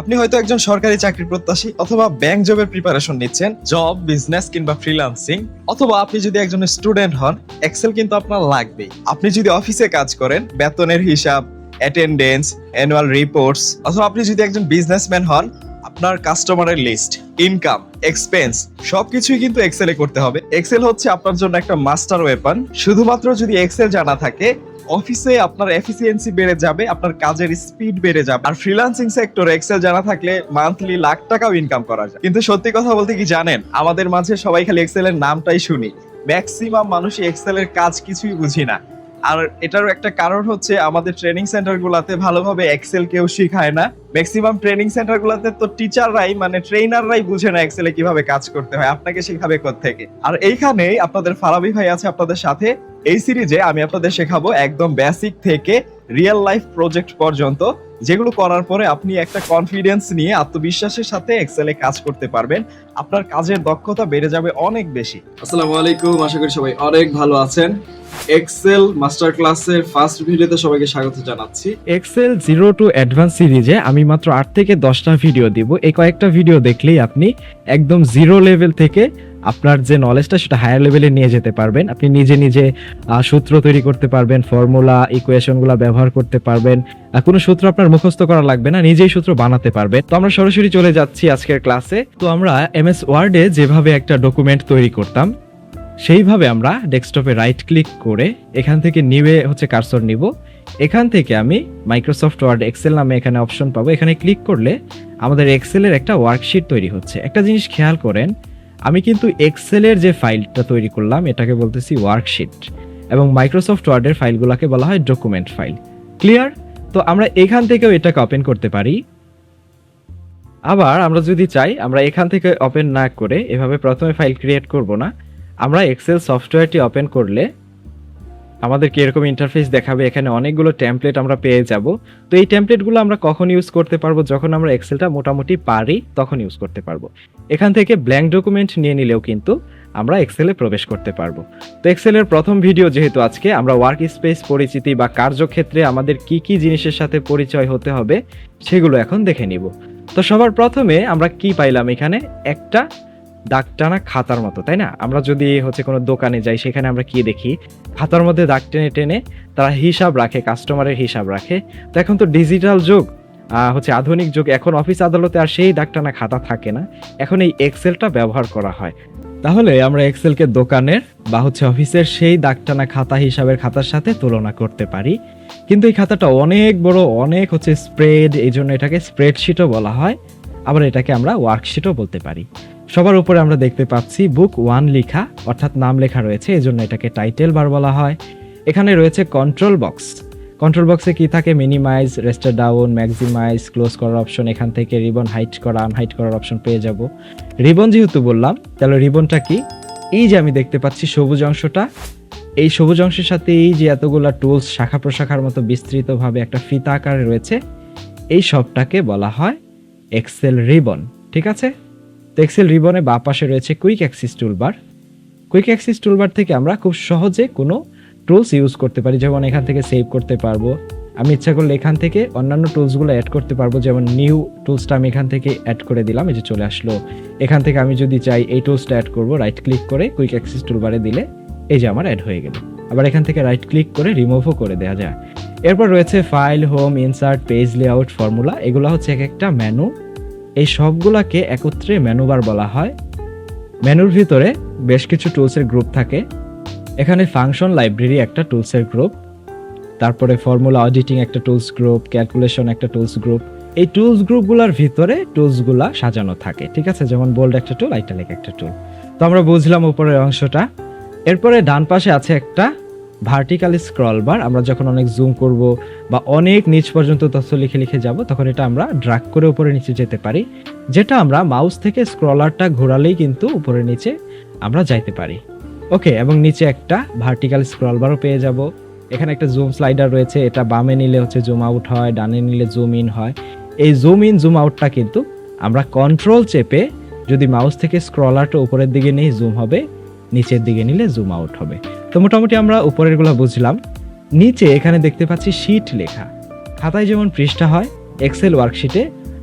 আপনি হয়তো একজন সরকারি চাকরির প্রত্যাশী অথবা ব্যাংক জবের প্রিপারেশন নিচ্ছেন জব বিজনেস কিংবা ফ্রিল্যান্সিং অথবা আপনি যদি একজন স্টুডেন্ট হন এক্সেল কিন্তু আপনার লাগবেই। আপনি যদি অফিসে কাজ করেন, বেতনের হিসাব অ্যাটেন্ডেন্স অ্যানুয়াল রিপোর্টস অথবা আপনি যদি একজন বিজনেসম্যান হন, আপনার কাস্টমারের লিস্ট ইনকাম এক্সপেন্স সবকিছুই কিন্তু এক্সেলে করতে হবে। এক্সেল হচ্ছে আপনার জন্য একটা মাস্টার ওয়েপন শুধুমাত্র যদি এক্সেল জানা থাকে অফিসে আপনার এফিসিয়েন্সি বেড়ে যাবে, আপনার কাজের স্পিড বেড়ে যাবে। আর ফ্রিল্যান্সিং সেক্টর এক্সেল জানা থাকলে মান্থলি লাখ টাকাও ইনকাম করা যায়। কিন্তু সত্যি কথা বলতে কি জানেন? আমাদের মাঝে সবাই খালি এক্সেলের নামটাই শুনি। ম্যাক্সিমাম মানুষই এক্সেলের কাজ কিছুই বুঝি না। আর এটারও একটা কারণ হচ্ছে আমাদের ট্রেনিং সেন্টার গুলাতে ভালোভাবে এক্সেল কেউ শিখায় না। ম্যাক্সিমাম ট্রেনিং সেন্টার গুলাতে তো টিচাররাই মানে ট্রেনাররাই বুঝে না এক্সেলে কীভাবে কাজ করতে হয়, আপনাকে শেখাবে থেকে আর এইখানেই আপনাদের ফারাবি ভাই আছে আপনাদের সাথে। এই সিরিজে আমি আপনাদের শেখাবো একদম বেসিক থেকে রিয়েল লাইফ প্রজেক্ট পর্যন্ত, যেগুলো করার পরে আপনি একটা কনফিডেন্স নিয়ে আত্মবিশ্বাসের সাথে এক্সেলে কাজ করতে পারবেন। আপনার কাজের দক্ষতা বেড়ে যাবে অনেক বেশি। আসসালামু আলাইকুম, আশা করি সবাই অনেক ভালো আছেন। এক্সেল মাস্টার ক্লাসের ফার্স্ট ভিডিওতে সবাইকে স্বাগত জানাচ্ছি। এক্সেল জিরো টু অ্যাডভান্স সিরিজে আমি মাত্র আট থেকে দশটা ভিডিও দিব। এই কয়েকটা ভিডিও দেখলেই আপনি একদম জিরো লেভেল থেকে আপনার যে নলেজটা সেটা হায়ার লেভেলে নিয়ে যেতে পারবেন। আপনি নিজে নিজে সূত্র তৈরি করতে পারবেন ফর্মুলা ইকুয়েশনগুলো ব্যবহার করতে পারবেন। কোনো সূত্র আপনার মুখস্থ করা লাগবে না, নিজেই সূত্র বানাতে পারবেন। তো আমরা সরাসরি চলে যাচ্ছি আজকের ক্লাসে তো আমরা এমএস ওয়ার্ডে যেভাবে একটা ডকুমেন্ট তৈরি করতাম সেইভাবে আমরা ডেস্কটপে রাইট ক্লিক করে এখান থেকে নিবে হচ্ছে কারসর নিব। এখান থেকে আমি মাইক্রোসফট ওয়ার্ড এক্সেল নামে এখানে অপশন পাবো। এখানে ক্লিক করলে আমাদের এক্সেলের একটা ওয়ার্কশিট তৈরি হচ্ছে। একটা জিনিস খেয়াল করেন, আমি কিন্তু এক্সেলের যে ফাইলটা তৈরি করলাম, এটাকে বলতেছি ওয়ার্কশিট এবং মাইক্রোসফট ওয়ার্ডের ফাইলগুলোকে বলা হয় ডকুমেন্ট ফাইল ক্লিয়ার তো আমরা এখান থেকেও এটাকে ওপেন করতে পারি। আবার আমরা যদি চাই, আমরা এখান থেকে ওপেন না করে এভাবে প্রথমে ফাইল ক্রিয়েট করব না। আমরা এক্সেল সফটওয়্যারটি ওপেন করলে আমাদেরকে এরকম ইন্টারফেস দেখাবে। এখানে অনেকগুলো টেমপ্লেট আমরা পেয়ে যাব। তো এই টেমপ্লেটগুলো আমরা কখন ইউজ করতে পারব? যখন আমরা এক্সেলটা মোটামুটি পারি, তখন ইউজ করতে পারব। এখান থেকে ব্ল্যাঙ্ক ডকুমেন্ট নিয়ে নিলেও কিন্তু আমরা এক্সেলে প্রবেশ করতে পারব। তো এক্সেলের প্রথম ভিডিও যেহেতু আজকে, আমরা ওয়ার্ক স্পেস পরিচিতি বা কার্যক্ষেত্রে আমাদের কি কি জিনিসের সাথে পরিচয় হতে হবে, সেগুলো এখন দেখে নিব। তো সবার প্রথমে আমরা কি পাইলাম এখানে? একটা দাগ টানা খাতার মতো, তাই না? আমরা যদি হচ্ছে কোনো দোকানে যাই, সেখানে আমরা কি দেখি? খাতার মধ্যে দাগ টেনে টেনে তারা হিসাব রাখে কাস্টমারের হিসাব রাখে। তো এখন তো ডিজিটাল যুগ হচ্ছে আধুনিক যুগ, এখন অফিস আদালতে আর সেই দাগ টানা খাতা থাকে না। এখন এই এক্সেলটা ব্যবহার করা হয়। তাহলে আমরা এক্সেলকে দোকানের বা হচ্ছে অফিসের সেই দাগ টানা খাতা, হিসাবের খাতার সাথে তুলনা করতে পারি। কিন্তু এই খাতাটা অনেক বড়, অনেক হচ্ছে স্প্রেড এই জন্য এটাকে স্প্রেডশিটও বলা হয়। আবার এটাকে আমরা ওয়ার্কশিটও বলতে পারি। সবার উপরে আমরা দেখতে পাচ্ছি বুক ওয়ান লেখা, অর্থাৎ নাম লেখা রয়েছে এই জন্য এটাকে টাইটেল বার বলা হয়। এখানে রয়েছে কন্ট্রোল বক্স কন্ট্রোল বক্সে কি থাকে? Minimize restore down maximize close করার অপশন এখান থেকে রিবন হাইট করা আনহাইট করার অপশন পেয়ে যাব। রিবন যেহেতু বললাম, তাহলে রিবনটা কি? এই যে আমি দেখতে পাচ্ছি সবুজ অংশটা, এই সবুজ অংশের সাথে এই যে এতগুলা টুলস শাখা প্রশাখার মতো বিস্তৃতভাবে একটা ফিতা আকারে রয়েছে, এই সবটাকে বলা হয় এক্সেল রিবন ঠিক আছে? এক্সেল রিবনে বা পাশে রয়েছে quick access toolbar quick access toolbar থেকে আমরা খুব সহজে কোনো টুলস ইউজ করতে পারি, যেমন এখান থেকে সেভ করতে পারব। আমি ইচ্ছা করলে এখান থেকে অন্যান্য টুলসগুলো অ্যাড করতে পারব, যেমন নিউ টুলসটা আমি এখান থেকে অ্যাড করে দিলাম, এই যে চলে আসলো। এখান থেকে আমি যদি চাই এই টুলসটা অ্যাড করব রাইট ক্লিক করে কুইক অ্যাক্সিস টুলবারে দিলে এই যে আমার অ্যাড হয়ে গেল। আবার এখান থেকে রাইট ক্লিক করে রিমুভও করে দেওয়া যায় এরপর রয়েছে file home insert page layout formula এগুলো হচ্ছে এক একটা মেনু এই সবগুলাকে একত্রে মেনু বার বলা হয়। মেনুর ভিতরে বেশ কিছু টুলসের গ্রুপ থাকে। এখানে ফাংশন লাইব্রেরি একটা টুলসের গ্রুপ তারপরে ফর্মুলা অডিটিং একটা টুলস গ্রুপ ক্যালকুলেশন একটা টুলস গ্রুপ এই টুলস গ্রুপগুলোর ভিতরে টুলসগুলা সাজানো থাকে, ঠিক আছে? যেমন বোল্ড একটা টুল আইটালিক একটা টুল তো আমরা বুঝলাম উপরের অংশটা। এরপরে ডান পাশে আছে একটা ভার্টিক্যাল স্ক্রল বার আমরা যখন অনেক জুম করব বা অনেক নিচ পর্যন্ত তথ্য লিখে লিখে যাব, তখন এটা আমরা ড্রাগ করে উপরে নিচে যেতে পারি, যেটা আমরা মাউস থেকে স্ক্রলারটা ঘোরালেই কিন্তু উপরে নিচে আমরা যাইতে পারি। ওকে, এবং নিচে একটা ভার্টিক্যাল স্ক্রল বারও পেয়ে যাব। এখানে একটা জুম স্লাইডার রয়েছে, এটা বামে নিলে হচ্ছে জুম আউট হয়, ডানে নিলে জুম ইন হয়। এই জুম ইন জুম আউটটা কিন্তু আমরা কন্ট্রোল চেপে যদি মাউস থেকে স্ক্রলারটা উপরের দিকে নেই জুম হবে, নিচের দিকে নিলে জুম আউট হবে। তো মোটামুটি আমরা উপরেরগুলো বুঝলাম। নিচে এখানে দেখতে পাচ্ছি শিট লেখা। খাতায় যেমন পৃষ্ঠা হয় এক্সেল ওয়ার্কশিটে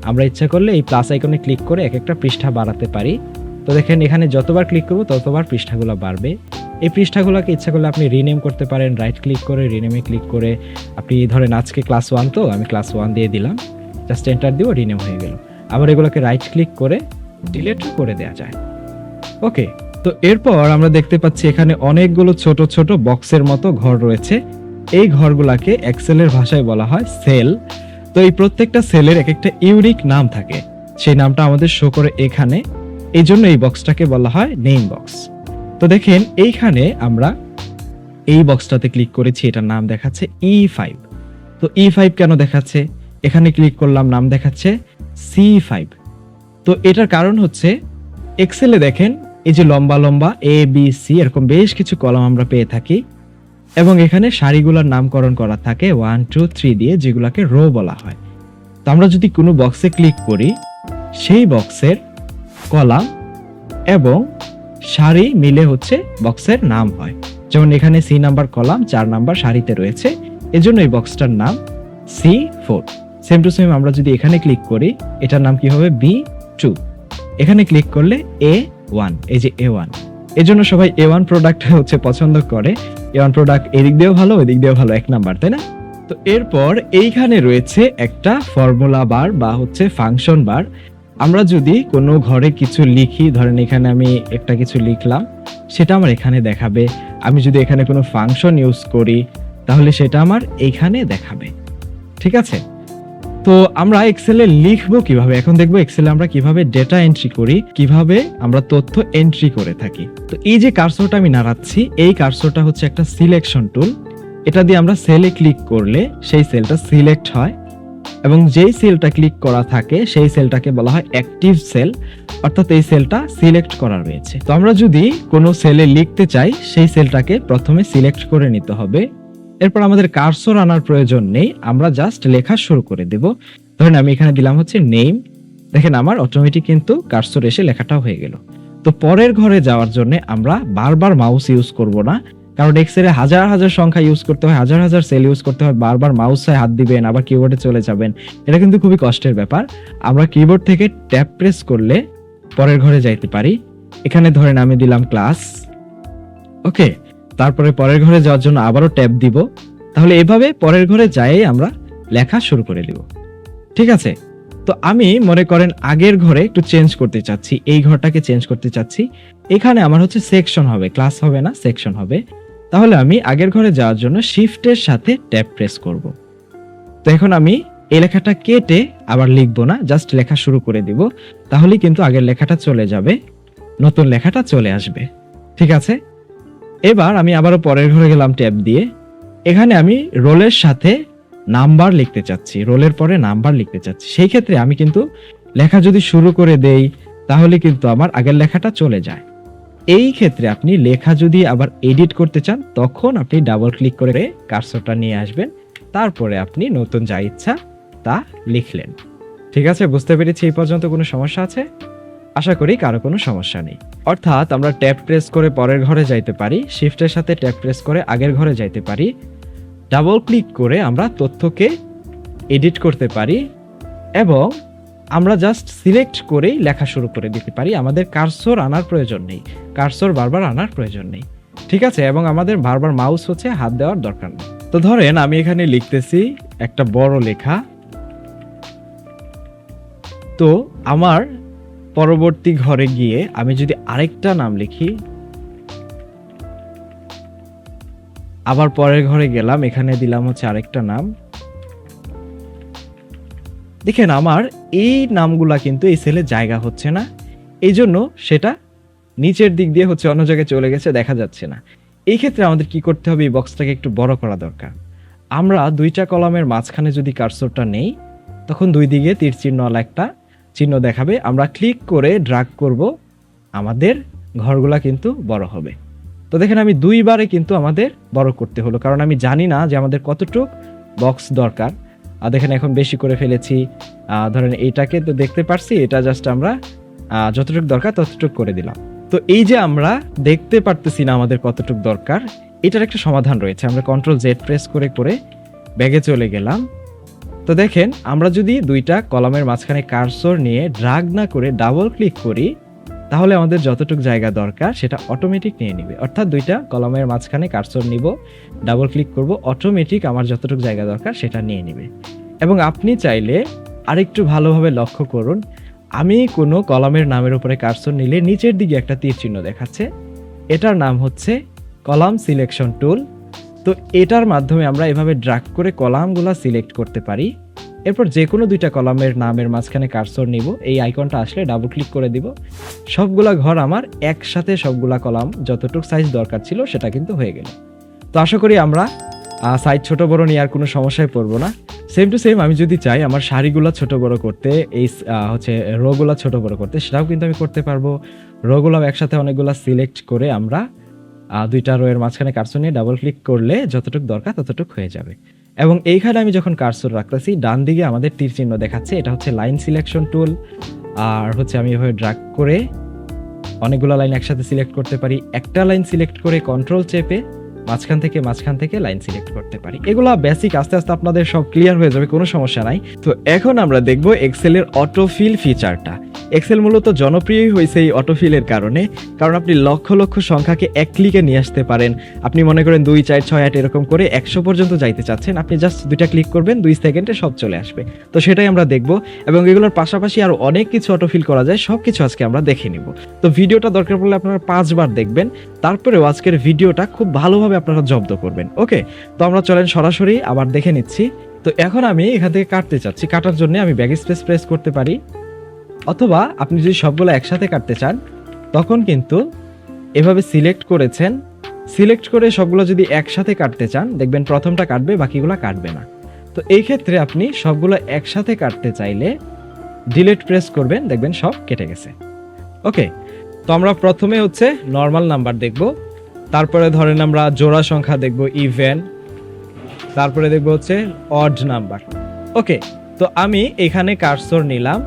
আমরা ইচ্ছা করলে এই প্লাস আইকনে ক্লিক করে এক একটা পৃষ্ঠা বাড়াতে পারি। তো দেখেন, এখানে যতবার ক্লিক করব, ততবার পৃষ্ঠাগুলো বাড়বে। এই পৃষ্ঠাগুলোকে ইচ্ছা করলে আপনি রিনেম করতে পারেন রাইট ক্লিক করে রিনেমে ক্লিক করে আপনি ধরেন আজকে ক্লাস ওয়ান তো, আমি ক্লাস ওয়ান দিয়ে দিলাম। জাস্ট এন্টার দিব রিনেম হয়ে গেল। আবার এগুলোকে রাইট ক্লিক করে ডিলেট করে দেওয়া যায়। ওকে তো এরপর আমরা দেখতে পাচ্ছি এখানে অনেকগুলো ছোট ছোট বক্সের মতো ঘর রয়েছে। এই ঘরগুলাকে এক্সেলের ভাষায় বলা হয় সেল। তো এই প্রত্যেকটা সেলের এক একটা ইউনিক নাম থাকে। সেই নামটা আমাদের শো করে এখানে। এই জন্য এই বক্সটাকে বলা হয় নেম বক্স তো দেখেন, এইখানে আমরা এই বক্সটাতে ক্লিক করেছি, এটার নাম দেখাচ্ছে ই ফাইভ তো ই ফাইভ কেন দেখাচ্ছে? এখানে ক্লিক করলাম, নাম দেখাচ্ছে সি ফাইভ তো এটার কারণ হচ্ছে এক্সেলে দেখেন এই যে লম্বা লম্বা এ বি সি এরকম বেশ কিছু কলম আমরা পেয়ে থাকি। এবং এখানে সারিগুলোর নামকরণ করা থাকে ওয়ান টু থ্রি দিয়ে, যেগুলোকে রো বলা হয়। তো আমরা যদি কোনো বক্সে ক্লিক করি, সেই বক্সের কলাম এবং সারি মিলে হচ্ছে বক্সের নাম হয়। যেমন এখানে সি নাম্বার কলাম, চার নাম্বার সারিতে রয়েছে। এজন্য এই বক্সটার নাম C four same to same আমরা যদি এখানে ক্লিক করি, এটার নাম কি হবে বি টু এখানে ক্লিক করলে এ ওয়ান এই যে এ ওয়ান এজন্য সবাই এ ওয়ান প্রোডাক্ট হচ্ছে পছন্দ করে। এ ওয়ান প্রোডাক্ট এদিক দিয়েও ভালো, ওদিক দিয়েও ভালো, এক নাম্বার, তাই না? তো এরপর এইখানে রয়েছে একটা ফর্মুলা বার বা হচ্ছে ফাংশন বার আমরা যদি কোনো ঘরে কিছু লিখি, ধরেন এখানে আমি একটা কিছু লিখলাম, সেটা আমার এখানে দেখাবে। আমি যদি এখানে কোনো ফাংশন ইউজ করি, তাহলে সেটা আমার এইখানে দেখাবে। ঠিক আছে? তো আমরা এক্সেলে লিখব কীভাবে? এখন দেখব এক্সেলে আমরা কীভাবে ডেটা এন্ট্রি করি, কীভাবে আমরা তথ্য এন্ট্রি করে থাকি। তো এই যে কার্সরটা আমি নাড়াচ্ছি, এই কার্সরটা হচ্ছে একটা সিলেকশন টুল এটা দিয়ে আমরা সেলে ক্লিক করলে সেই সেলটা সিলেক্ট হয় এবং যেই সেলটা ক্লিক করা থাকে, সেই সেলটাকে বলা হয় অ্যাক্টিভ সেল অর্থাৎ এই সেলটা সিলেক্ট করা রয়েছে। তো আমরা যদি কোনো সেলে লিখতে চাই, সেই সেলটাকে প্রথমে সিলেক্ট করে নিতে হবে। এরপর আমাদের কার্সর আনার প্রয়োজন নেই, আমরা জাস্ট লেখা শুরু করে দেব। ধরেন আমি এখানে দিলাম হচ্ছে নেম দেখেন আমার অটোমেটিক কিন্তু কার্সর এসে লেখাটা হয়ে গেল। তো পরের ঘরে যাওয়ার জন্য আমরা বারবার মাউস ইউজ করব না, কারণ এক্সেলে হাজার হাজার সংখ্যা ইউজ করতে হয়, হাজার হাজার সেল ইউজ করতে হয়, বারবার মাউসে হাত দিবেন, আবার কিবোর্ডে চলে যাবেন। এটা কিন্তু খুবই কষ্টের ব্যাপার। আমরা কিবোর্ড থেকে ট্যাপ প্রেস করলে পরের ঘরে যাইতে পারি। এখানে ধরেন আমি দিলাম ক্লাস ওকে তারপরে পরের ঘরে যাওয়ার জন্য আবারও ট্যাব দিব। তাহলে এভাবে পরের ঘরে যাই আমরা লেখা শুরু করে দিব ঠিক আছে? তো আমি মনে করেন আগের ঘরে একটু চেঞ্জ করতে চাচ্ছি, এই ঘরটাকে চেঞ্জ করতে চাচ্ছি। এখানে আমার হচ্ছে সেকশন হবে, ক্লাস হবে না, সেকশন হবে। তাহলে আমি আগের ঘরে যাওয়ার জন্য শিফটের সাথে ট্যাব প্রেস করব। তো এখন আমি এই লেখাটা কেটে আবার লিখব না জাস্ট লেখা শুরু করে দিব। তাহলে কিন্তু আগের লেখাটা চলে যাবে, নতুন লেখাটা চলে আসবে। ঠিক আছে? এবার আমি আবারও পরের ঘরে গেলাম ট্যাব দিয়ে। এখানে আমি রোলের সাথে নাম্বার লিখতে চাচ্ছি, রোলের পরে নাম্বার লিখতে চাচ্ছি। সেই ক্ষেত্রে আমি কিন্তু লেখা যদি শুরু করে দেই, তাহলে কিন্তু আমার আগের লেখাটা চলে যায়। এই ক্ষেত্রে আপনি লেখা যদি আবার এডিট করতে চান, তখন আপনি ডাবল ক্লিক করে কার্সরটা নিয়ে আসবেন। তারপরে আপনি নতুন যা ইচ্ছা তা লিখলেন। ঠিক আছে, বুঝতে পেরেছি, এই পর্যন্ত কোনো সমস্যা আছে? আশা করি কারও কোনো সমস্যা নেই। অর্থাৎ আমরা ট্যাপ প্রেস করে পরের ঘরে যাইতে পারি শিফটের সাথে ট্যাপ প্রেস করে আগের ঘরে যাইতে পারি ডাবল ক্লিক করে আমরা তথ্যকে এডিট করতে পারি এবং আমরা জাস্ট সিলেক্ট করেই লেখা শুরু করে দিতে পারি। আমাদের কার্সর আনার প্রয়োজন নেই কার্সর বারবার আনার প্রয়োজন নেই। ঠিক আছে? এবং আমাদের বারবার মাউস হচ্ছে, হাত দেওয়ার দরকার নেই। তো ধরেন আমি এখানে লিখতেছি একটা বড় লেখা। তো আমার পরবর্তী ঘরে গিয়ে আমি যদি আরেকটা নাম লিখি, আবার পরের ঘরে গেলাম, এখানে দিলাম হচ্ছে আরেকটা নাম। দেখেন আমার এই নামগুলা কিন্তু এই সেলে জায়গা হচ্ছে না। এই জন্য সেটা নিচের দিক দিয়ে হচ্ছে অন্য জায়গায় চলে গেছে, দেখা যাচ্ছে না। এই ক্ষেত্রে আমাদের কি করতে হবে? এই বক্সটাকে একটু বড় করা দরকার। আমরা দুইটা কলামের মাঝখানে যদি কার্সরটা নেই, তখন দুই দিকে তীর চিহ্নওয়ালা একটা চিহ্ন দেখাবে। আমরা ক্লিক করে ড্রাগ করব। আমাদের ঘরগুলা কিন্তু বড় হবে। তো দেখেন আমি দুইবারে কিন্তু আমাদের বড় করতে হলো। কারণ আমি জানি না যে আমাদের কতটুক বক্স দরকার। আর দেখেন এখন বেশি করে ফেলেছি। ধরেন এইটাকে তো দেখতে পারছি, এটা জাস্ট আমরা যতটুকু দরকার ততটুকু করে দিলাম। তো এই যে আমরা দেখতে পারতেছি না আমাদের কতটুকু দরকার, এটার একটা সমাধান রয়েছে। আমরা কন্ট্রোল জেড প্রেস করে করে ব্যাগে চলে গেলাম। তো দেখেন, আমরা যদি দুইটা কলামের মাঝখানে কার্সর নিয়ে ড্রাগ না করে ডাবল ক্লিক করি, তাহলে আমাদের যতটুকু জায়গা দরকার, সেটা অটোমেটিক নিয়ে নিবে। অর্থাৎ দুইটা কলামের মাঝখানে কার্সর নিব, ডাবল ক্লিক করব অটোমেটিক আমার যতটুকু জায়গা দরকার, সেটা নিয়ে নিবে। এবং আপনি চাইলে আরেকটু ভালোভাবে লক্ষ্য করুন, আমি কোনো কলামের নামের উপরে কার্সর নিলে নিচের দিকে একটা তীর চিহ্ন দেখাচ্ছে। এটার নাম হচ্ছে কলাম সিলেকশন টুল। তো এটার মাধ্যমে আমরা এভাবে ড্রাগ করে কলামগুলো সিলেক্ট করতে পারি। এরপর যে কোনো দুইটা কলামের নামের মাঝখানে কার্সর নিব, এই আইকনটা আসলে ডাবল ক্লিক করে দিব। সবগুলা ঘর আমার একসাথে সবগুলা কলাম যতটুকু সাইজ দরকার ছিল সেটা কিন্তু হয়ে গেল। তো আশা করি আমরা সাইজ ছোট বড় নিয়ে আর কোনো সমস্যায় পড়ব না। সেম টু সেম আমি যদি চাই আমার শাড়িগুলো ছোট বড় করতে, এই হচ্ছে রোগুলা ছোট বড় করতে, সেটাও কিন্তু আমি করতে পারব। রোগুলো একসাথে অনেকগুলো সিলেক্ট করে আমরা দুইটা রোয়ের মাঝখানে কার্সর নিয়ে ডাবল ক্লিক করলে যতটুক দরকার ততটুক হয়ে যাবে। এবং এইখানে আমি যখন কার্সর রাখতেছি, ডান দিকে আমাদের তীর চিহ্ন দেখাচ্ছে। এটা হচ্ছে লাইন সিলেকশন টুল আর হচ্ছে আমি এভাবে ড্রাগ করে অনেকগুলো লাইন একসাথে সিলেক্ট করতে পারি। একটা লাইন সিলেক্ট করে কন্ট্রোল চেপে মাঝখান থেকে মাঝখান থেকে লাইন সিলেক্ট করতে পারি। এগুলো বেসিক আস্তে আস্তে আপনাদের সব ক্লিয়ার হয়ে যাবে, কোনো সমস্যা নাই। তো এখন আমরা দেখব এক্সেলের অটোফিল ফিচারটা এক্সেল মূলত জনপ্রিয়ই হয়েছে এই অটোফিলের কারণে, কারণ আপনি লক্ষ লক্ষ সংখ্যাকে এক ক্লিকে নিয়ে আসতে পারেন। আপনি মনে করেন দুই, চার, ছয়, আট এরকম করে একশো পর্যন্ত যাইতে চাচ্ছেন, আপনি জাস্ট দুইটা ক্লিক করবেন, দুই সেকেন্ডে সব চলে আসবে। তো সেটাই আমরা দেখব, এবং এগুলোর পাশাপাশি আরও অনেক কিছু অটোফিল করা যায় সব কিছু আজকে আমরা দেখে নিব। তো ভিডিওটা দরকার পড়লে আপনারা পাঁচবার দেখবেন। তারপরেও আজকের ভিডিওটা খুব ভালোভাবে আপনারা জব্দ করবেন। ওকে, তো আমরা চলেন সরাসরি, আবার দেখে নিচ্ছি। তো এখন আমি এখান থেকে কাটতে চাচ্ছি। কাটার জন্য আমি ব্যাগ স্পেস প্রেস করতে পারি। অথবা আপনি যদি সবগুলো একসাথে কাটতে চান, তখন কিন্তু এভাবে সিলেক্ট করেছেন। সিলেক্ট করে সবগুলো যদি একসাথে কাটতে চান, দেখবেন প্রথমটা কাটবে, বাকিগুলো কাটবে না। তো এই ক্ষেত্রে আপনি সবগুলো একসাথে কাটতে চাইলে, ডিলেট প্রেস করবেন, দেখবেন সব কেটে গেছে। ওকে তো আমরা প্রথমে হচ্ছে নর্মাল নাম্বার দেখব। তারপরে ধরেন আমরা জোড়া সংখ্যা দেখব ইভেন তারপরে দেখব হচ্ছে অড নাম্বার ওকে তো আমি এখানে কার্সর নিলাম।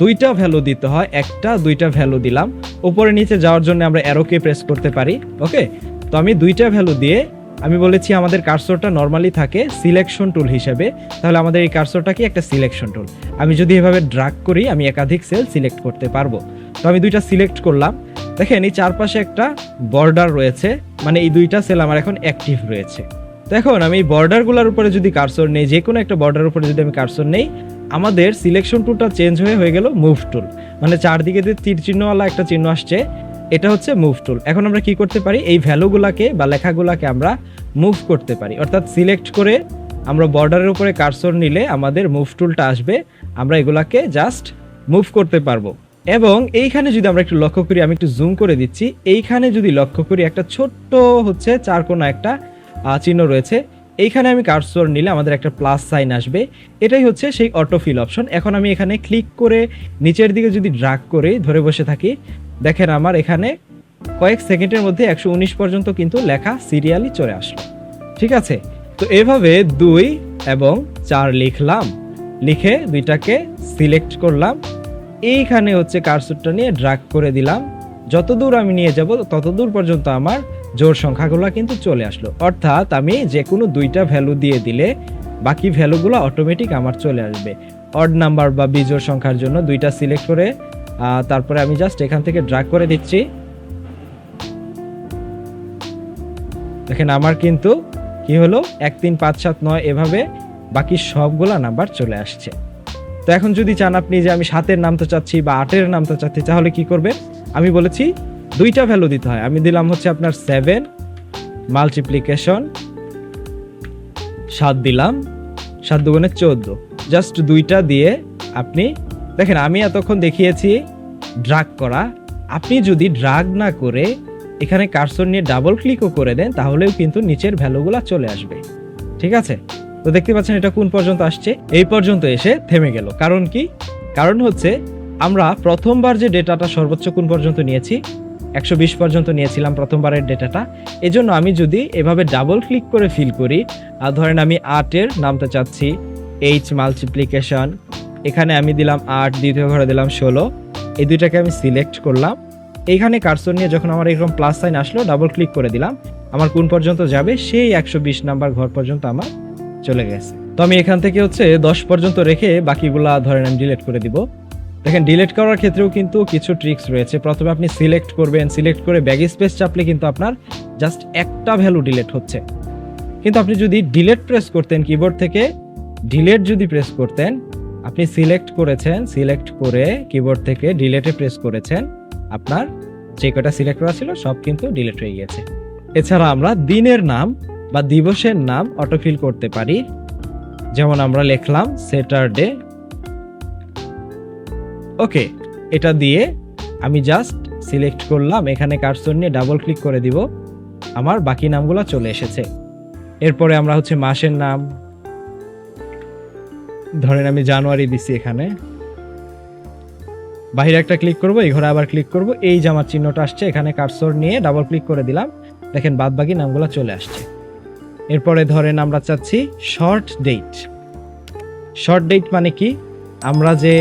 দুইটা ভ্যালু দিতে হয়, একটা, দুইটা ভ্যালু দিলাম। উপরে নিচে যাওয়ার জন্য আমরা অ্যারোকে প্রেস করতে পারি। ওকে তো আমি দুইটা ভ্যালু দিয়ে আমি বলেছি আমাদের কার্সরটা নর্মালি থাকে সিলেকশন টুল হিসেবে। তাহলে আমাদের এই কার্সরটা কি? একটা সিলেকশন টুল আমি যদি এভাবে ড্রাগ করি, আমি একাধিক সেল সিলেক্ট করতে পারব। তো আমি দুইটা সিলেক্ট করলাম। দেখেন, এই চারপাশে একটা বর্ডার রয়েছে মানে এই দুইটা সেল আমার এখন অ্যাক্টিভ রয়েছে। তো এখন আমি বর্ডারগুলোর উপরে যদি কার্সর নেই, যে কোনো একটা বর্ডার উপরে যদি আমি কার্সর নেই, আমাদের সিলেকশন টুলটা চেঞ্জ হয়ে হয়ে গেল মুভ টুল মানে চারদিকে যে তীর চিহ্নওয়ালা একটা চিহ্ন আসছে, এটা হচ্ছে মুভ টুল এখন আমরা কি করতে পারি? এই ভ্যালুগুলাকে বা লেখাগুলাকে আমরা মুভ করতে পারি। অর্থাৎ সিলেক্ট করে আমরা বর্ডারের উপরে কার্সর নিলে আমাদের মুভ টুলটা আসবে, আমরা এগুলাকে জাস্ট মুভ করতে পারব। এবং এইখানে যদি আমরা একটু লক্ষ্য করি, আমি একটু জুম করে দিচ্ছি। এইখানে যদি লক্ষ্য করি, একটা ছোট্ট হচ্ছে চার কোনা একটা চিহ্ন রয়েছে। এইখানে আমি কার্সর নিলে আমাদের একটা প্লাস সাইন আসবে। এটাই হচ্ছে সেই অটোফিল অপশন এখন আমি এখানে ক্লিক করে নিচের দিকে যদি ড্রাগ করে ধরে বসে থাকি, দেখেন আমার এখানে কয়েক সেকেন্ডের মধ্যে একশো উনিশ পর্যন্ত কিন্তু লেখা সিরিয়ালি চলে আসলো। ঠিক আছে? তো এভাবে দুই এবং চার লিখলাম। লিখে দুইটাকে সিলেক্ট করলাম। এইখানে হচ্ছে কার্সরটা নিয়ে ড্রাগ করে দিলাম। যত দূর আমি নিয়ে যাব তত দূর পর্যন্ত আমার জোর সংখ্যাগুলো কিন্তু চলে আসলো। অর্থাৎ আমি যে কোনো দুইটা ভ্যালু দিয়ে দিলে বাকি ভ্যালুগুলো অটোমেটিক আমার চলে আসবে। অড নাম্বার বা বিজোড় সংখ্যার জন্য দুইটা সিলেক্ট করে তারপরে আমি জাস্ট এখান থেকে ড্রাগ করে দিচ্ছি। দেখেন আমার কিন্তু কি হলো? এক তিন পাঁচ সাত নয় এভাবে বাকি সবগুলা নাম্বার চলে আসছে। তো এখন যদি চান আপনি যে আমি সাতের নাম তো চাচ্ছি বা আটের নাম তো চাচ্ছি, তাহলে কি করবেন? আমি বলেছি দুইটা ভ্যালু দিতে হয়। আমি দিলাম হচ্ছে আপনার সেভেন মাল্টিপ্লিকেশন সাত দিলাম, সাত দুগুণে চোদ্দ। জাস্ট দুইটা দিয়ে আপনি, দেখেন আমি এতক্ষণ দেখিয়েছি ড্রাগ করা। আপনি যদি ড্রাগ না করে এখানে কার্সর নিয়ে ডাবল ক্লিকও করে দেন, তাহলেও কিন্তু নিচের ভ্যালুগুলো চলে আসবে। ঠিক আছে? তো দেখতে পাচ্ছেন এটা কোন পর্যন্ত আসছে? এই পর্যন্ত এসে থেমে গেল। কারণ কি? কারণ হচ্ছে, আমরা প্রথমবার যে ডেটাটা সর্বোচ্চ কোন পর্যন্ত নিয়েছি, একশো বিশ পর্যন্ত নিয়েছিলাম প্রথমবারের ডেটাটা। এজন্য আমি যদি এভাবে ডাবল ক্লিক করে ফিল করি, আর ধরেন আমি আটের নামতে চাচ্ছি এইচ মাল্টিপ্লিকেশন এখানে আমি দিলাম আট, দ্বিতীয় ঘরে দিলাম ষোলো, এই দুইটাকে আমি সিলেক্ট করলাম। এইখানে কার্সর নিয়ে যখন আমার এরকম প্লাস সাইন আসলো ডাবল ক্লিক করে দিলাম, আমার কোন পর্যন্ত যাবে, সেই একশো বিশ নাম্বার ঘর পর্যন্ত আমার চলে গেছে। তো আমি এখান থেকে হচ্ছে দশ পর্যন্ত রেখে বাকিগুলা ধরেন আমি ডিলেট করে দিব। দেখেন ডিলেট করার ক্ষেত্রেও কিন্তু কিছু ট্রিক্স রয়েছে। প্রথমে আপনি সিলেক্ট করবেন। সিলেক্ট করে ব্যাগ স্পেস চাপলে কিন্তু আপনার জাস্ট একটা ভ্যালু ডিলেট হচ্ছে। কিন্তু আপনি যদি ডিলেট প্রেস করতেন কিবোর্ড থেকে ডিলেট যদি প্রেস করতেন, আপনি সিলেক্ট করেছেন সিলেক্ট করে কিবোর্ড থেকে ডিলেটে প্রেস করেছেন, আপনার যে কটা সিলেক্ট করা ছিল সব কিন্তু ডিলেট হয়ে গেছে। এছাড়া আমরা দিনের নাম বা দিবসের নাম অটোফিল করতে পারি। যেমন আমরা লিখলাম স্যাটারডে ওকে এটা দিয়ে আমি জাস্ট সিলেক্ট করলাম, এখানে কার্সর নিয়ে ডাবল ক্লিক করে দিব। আমার বাকি নামগুলো চলে এসেছে। এরপরে আমরা হচ্ছে মাসের নাম। ধরেন আমি জানুয়ারি দিছি এখানে। বাইরে একটা ক্লিক করব, এই ঘরে আবার ক্লিক করব, এই যে আমার চিহ্নটা আসছে, এখানে কার্সর নিয়ে ডাবল ক্লিক করে দিলাম। দেখেন বাদ বাকি নামগুলো চলে আসছে। এরপরে ধরেন আমরা চাচ্ছি শর্ট ডেট শর্ট ডেট মানে কি? আমরা যে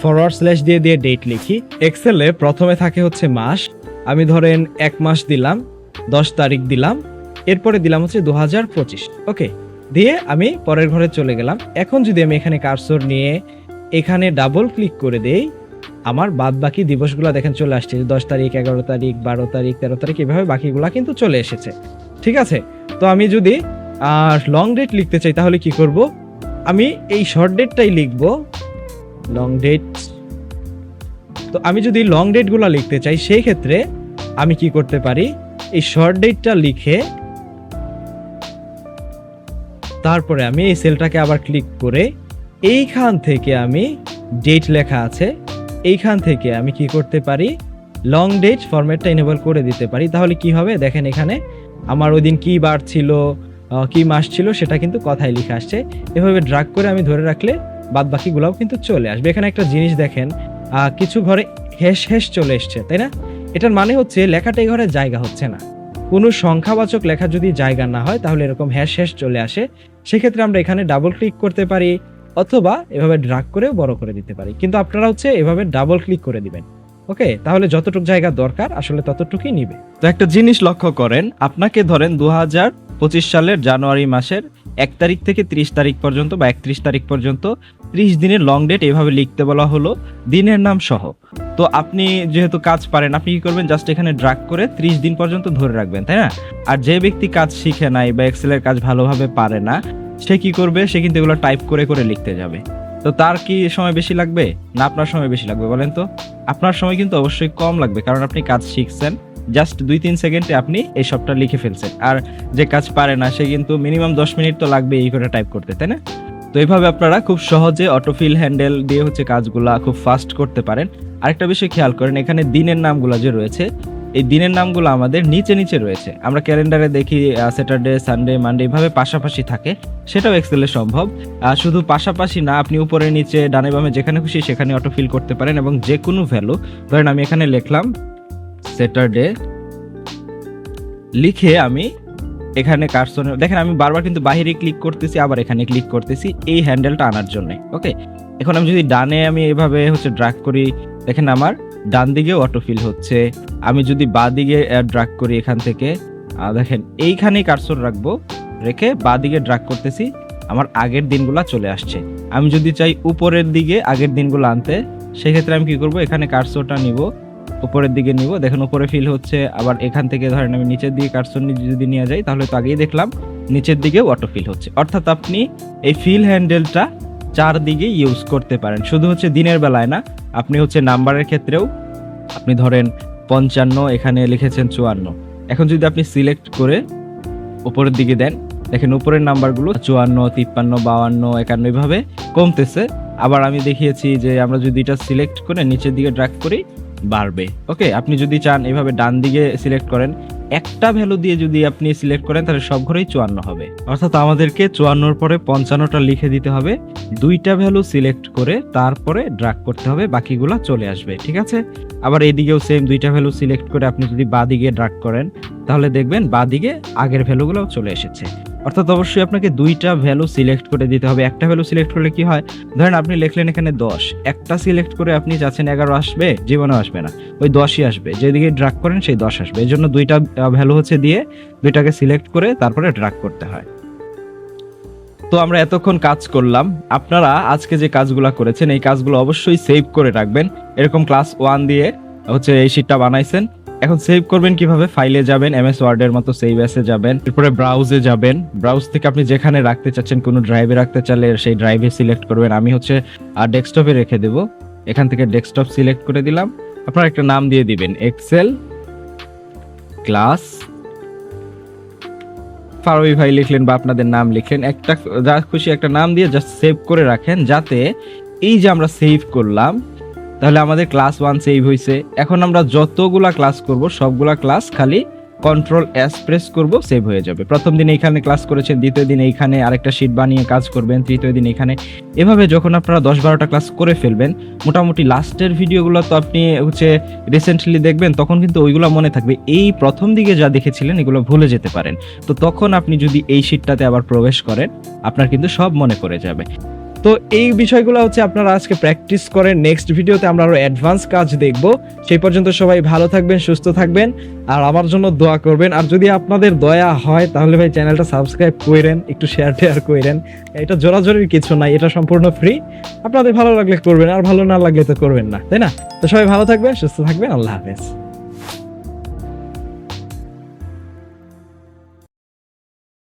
ফরওয়ার্ড স্ল্যাশ দিয়ে দিয়ে ডেট লিখি এক্সেলে প্রথমে থাকে হচ্ছে মাস, আমি ধরেন এক মাস দিলাম, দশ তারিখ দিলাম, এরপরে দিলাম হচ্ছে দু হাজার পঁচিশ। ওকে দিয়ে আমি পরের ঘরে চলে গেলাম। এখন যদি আমি এখানে কার্সর নিয়ে এখানে ডাবল ক্লিক করে দেই, আমার বাদ বাকি দিবসগুলো দেখেন চলে আসছে, দশ তারিখ, এগারো তারিখ, বারো তারিখ, তেরো তারিখ, এভাবে বাকিগুলা কিন্তু চলে এসেছে। ঠিক আছে? তো আমি যদি লং ডেট লিখতে চাই, তাহলে কি করব? আমি এই শর্ট ডেটটাই লিখব। লং ডেট তো আমি যদি লং ডেটগুলো লিখতে চাই, সেই ক্ষেত্রে আমি কি করতে পারি? এই শর্ট ডেটটা লিখে, তারপরে আমি এই সেলটাকে আবার ক্লিক করে, এইখান থেকে আমি ডেট লেখা আছে, এইখান থেকে আমি কি করতে পারি? লং ডেট ফরম্যাটটা এনেবল করে দিতে পারি। তাহলে কি হবে? দেখেন এখানে আমার ওই দিন কী বার ছিল কি মাস ছিল সেটা কিন্তু কথায় লিখে আসছে। এভাবে ড্রাগ করে আমি ধরে রাখলে বাদ বাকিগুলোও কিন্তু চলে আসবে। এখানে একটা জিনিস দেখেন কিছু ঘরে হেস হেস চলে এসছে, তাই না? এটার মানে হচ্ছে লেখাটা এই ঘরে জায়গা হচ্ছে না। কোনো সংখ্যাবাচক লেখা যদি জায়গা না হয়, তাহলে এরকম হ্যাশ হ্যাশ চলে আসে। সেক্ষেত্রে আমরা এখানে ডাবল ক্লিক করতে পারি, অথবা এভাবে ড্রাগ করেও বড় করে দিতে পারি। কিন্তু আপনারা হচ্ছে এভাবে ডাবল ক্লিক করে দিবেন। ওকে, তাহলে যতটুকু জায়গা দরকার, আসলে ততটুকুই নিবে। তো একটা জিনিস লক্ষ্য করেন, আপনাকে ধরেন দু হাজার পঁচিশ সালের জানুয়ারি মাসের এক তারিখ থেকে ত্রিশ তারিখ পর্যন্ত বা একত্রিশ তারিখ পর্যন্ত ত্রিশ দিনের লং ডেট এভাবে লিখতে বলা হলো, দিনের নাম সহ। তো আপনি যেহেতু কাজ পারেন, আপনি কি করবেন জাস্ট এখানে ড্রাগ করে ত্রিশ দিন পর্যন্ত ধরে রাখবেন, তাই না? আর যে ব্যক্তি কাজ শিখে নাই বা এক্সেলের কাজ ভালোভাবে পারে না, সে কি করবে? সে কিন্তু এগুলো টাইপ করে করে লিখতে যাবে। তো তার কি সময় বেশি লাগবে? না আপনার সময় বেশি লাগবে বলেন তো? আপনার সময় কিন্তু অবশ্যই কম লাগবে, কারণ আপনি কাজ শিখছেন। জাস্ট দুই তিন সেকেন্ডে আপনি এই সবটা লিখে ফেলছেন। আর যে কাজ পারে না, সে কিন্তু মিনিমাম দশ মিনিট তো লাগবে এই করে টাইপ করতে, তাই না? তো এইভাবে আপনারা খুব সহজে অটোফিল হ্যান্ডেল দিয়ে হচ্ছে কাজগুলা খুব ফাস্ট করতে পারেন। আরেকটা বিষয় খেয়াল করেন, এখানে দিনের নামগুলো যে রয়েছে এই দিনের নামগুলো আমাদের নিচে নিচে রয়েছে। আমরা ক্যালেন্ডারে দেখি স্যাটারডে সানডে মানডে এইভাবে পাশাপাশি থাকে। সেটাও এক্সেলে সম্ভব। শুধু পাশাপাশি না, আপনি উপরে, নিচে, ডানে, বামে যেখানে খুশি সেখানে অটো ফিল করতে পারেন এবং যে কোনো ভ্যালু ধরেন আমি এখানে লিখলাম স্যাটারডে লিখে আমি এখানে কার্সনে দেখেন আমি বারবার কিন্তু বাইরে ক্লিক করতেছি, আবার এখানে ক্লিক করতেছি, এই হ্যান্ডেলটা আনার জন্য ওকে এখন আমি যদি ডানে আমি এভাবে হচ্ছে ড্রাগ করি, দেখেন আমার ডান দিকেও অটোফিল হচ্ছে। আমি যদি বা দিকে ড্রাগ করি এখান থেকে দেখেন, এইখানেই কার্সর রাখব, রেখে বা দিকে ড্রাগ করতেছি, আমার আগের দিনগুলো চলে আসছে। আমি যদি চাই উপরের দিকে আগের দিনগুলো আনতে, সেক্ষেত্রে আমি কি করব? এখানে কার্সরটা নিব, উপরের দিকে নিব। দেখেন, উপরে ফিল হচ্ছে, আবার এখান থেকে ধরেন আমি নিচের দিকে কার্সর যদি নিয়ে যাই, তাহলে তো আগেই দেখলাম, নিচের দিকে অটো ফিল হচ্ছে। অর্থাৎ আপনি এই ফিল হ্যান্ডেলটা চারদিকে ইউজ করতে পারেন। শুধু হচ্ছে দিনের বেলায় না আপনি হচ্ছে নাম্বারের ক্ষেত্রেও আপনি ধরেন পঞ্চান্ন, এখানে লিখেছেন চুয়ান্ন। এখন যদি আপনি সিলেক্ট করে উপরের দিকে দেন, দেখেন উপরের নাম্বারগুলো চুয়ান্ন, তিপ্পান্ন বাউান্ন একান্ন এইভাবে কমতেছে। আবার আমি দেখিয়েছি যে আমরা যদি এটা সিলেক্ট করে নিচের দিকে ড্রাগ করি, বাড়বে। ওকে, আপনি যদি চান এভাবে ডান দিকে সিলেক্ট করেন একটা ভ্যালু দিয়ে যদি আপনি সিলেক্ট করেন, তাহলে সব ঘরেই চুয়ান্ন হবে। অর্থাৎ আমাদেরকে চুয়ান্নর পরে পঞ্চান্নটা লিখে দিতে হবে। দুইটা ভ্যালু সিলেক্ট করে তারপরে ড্রাগ করতে হবে, বাকিগুলো চলে আসবে, ঠিক আছে? আবার এদিকেও সেম দুইটা ভ্যালু সিলেক্ট করে আপনি যদি বাদিকে ড্রাগ করেন, তাহলে দেখবেন বাদিকে আগের ভ্যালুগুলোও চলে এসেছে। অর্থাৎ অবশ্যই আপনাকে দুইটা ভ্যালু সিলেক্ট করে দিতে হবে। একটা ভ্যালু সিলেক্ট করলে কি হয়? ধরেন আপনি লিখলেন এখানে দশ। একটা সিলেক্ট করে আপনি চাচ্ছেন এগারো আসবে, জীবনেও আসবে না। ওই দশই আসবে। যেদিকে ড্রাগ করেন সেই দশ আসবে। এই জন্য দুইটা ভ্যালু হচ্ছে দিয়ে দুইটাকে সিলেক্ট করে তারপরে ড্রাগ করতে হয়। তো আমরা এতক্ষণ কাজ করলাম। আপনারা আজকে যে কাজগুলো করেছেন, এই কাজগুলো অবশ্যই সেভ করে রাখবেন। এরকম ক্লাস ওয়ান দিয়ে হচ্ছে এই শিটটা বানাইছেন। এখন সেভ করবেন কীভাবে? ফাইলে যাবেন এমএস ওয়ার্ডের মতো সেভ এসে যাবেন, এরপরে ব্রাউজে যাবেন। ব্রাউজ থেকে আপনি যেখানে রাখতে চাচ্ছেন, কোনো ড্রাইভে রাখতে চাইলে সেই ড্রাইভে সিলেক্ট করবেন। আমি হচ্ছে আর ডেস্কটপে রেখে দেব। এখান থেকে ডেস্কটপ সিলেক্ট করে দিলাম। আপনারা একটা নাম দিয়ে দিবেন এক্সেল ক্লাস ফারোই ভাই লিখলেন বা আপনাদের নাম লিখলেন। একটা, যা খুশি একটা নাম দিয়ে জাস্ট সেভ করে রাখেন, যাতে এই যে আমরা সেভ করলাম তাহলে আমাদের ক্লাস ওয়ান সেভ হয়েছে এখন আমরা যতগুলা ক্লাস করব, সবগুলা ক্লাস খালি কন্ট্রোল এস প্রেস করব সেভ হয়ে যাবে। প্রথম দিন এইখানে ক্লাস করেছেন, দ্বিতীয় দিন এইখানে আরেকটা শিট বানিয়ে কাজ করবেন, তৃতীয় দিন এখানে এভাবে যখন আপনারা দশ বারোটা ক্লাস করে ফেলবেন, মোটামুটি লাস্টের ভিডিওগুলো তো আপনি হচ্ছে রিসেন্টলি দেখবেন, তখন কিন্তু ওইগুলো মনে থাকবে। এই প্রথম দিকে যা দেখেছিলেন, এগুলো ভুলে যেতে পারেন। তো তখন আপনি যদি এই শিটটাতে আবার প্রবেশ করেন, আপনার কিন্তু সব মনে পড়ে যাবে। তো এই বিষয়গুলো হচ্ছে আপনারা আজকে প্র্যাকটিস করেন। নেক্সট ভিডিওতে আমরা আরও অ্যাডভান্স কাজ দেখব। সেই পর্যন্ত সবাই ভালো থাকবেন, সুস্থ থাকবেন আর আমার জন্য দোয়া করবেন। আর যদি আপনাদের দয়া হয়, তাহলে ভাই চ্যানেলটা সাবস্ক্রাইব করেন, একটু শেয়ার টেয়ার করেন। এটা জোরাজোরির কিছু নাই, এটা সম্পূর্ণ ফ্রি আপনাদের ভালো লাগলে করবেন, আর ভালো না লাগলে তো করবেন না, তাই না? তো সবাই ভালো থাকবেন, সুস্থ থাকবেন, আল্লাহ হাফেজ।